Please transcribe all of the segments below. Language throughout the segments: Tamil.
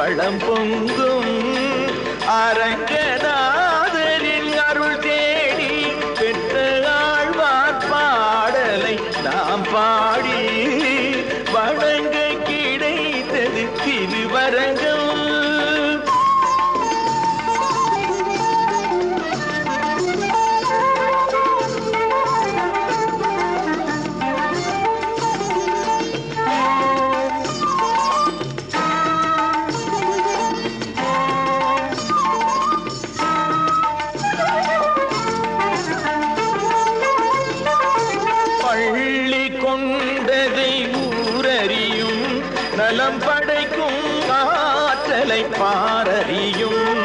வளம் பொங்கும் அரங்கதா தேவை ஊரறியும் நலம் படைக்கும் ஆற்றலை பாரறியும்.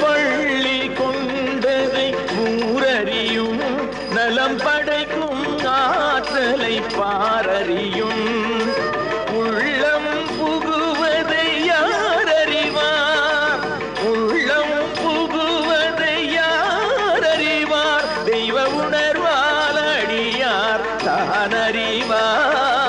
பள்ளி கொண்டதை ஊரறியும் நலம் படைக்கும் ஆற்றலை பாரறியும். ಶಿವಾ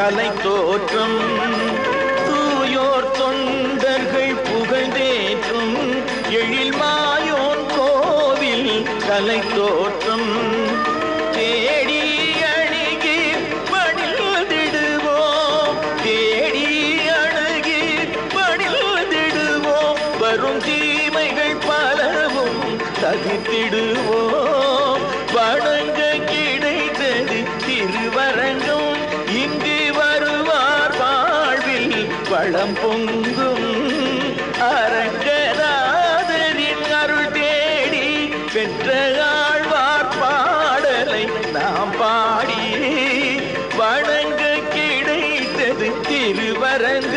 கலை தோற்றம் தூயோர் தொண்டர்கள் புகழ்ந்தேற்றும் எழில் மாயோன் கோவில் கலை தோற்றம். தேடி அணுகி பணிந்திடுவோம் தேடி அணுகி பணிந்திடுவோம் வரும் தீமைகள் பலவும் தகித்திடுவோம். வளம் பொங்கும் அரங்கராதரின் அருள் தேடி பெற்ற ஆழ்வார் பாடலை நாம் பாடி வணங்க கிடைத்தது திருவரன்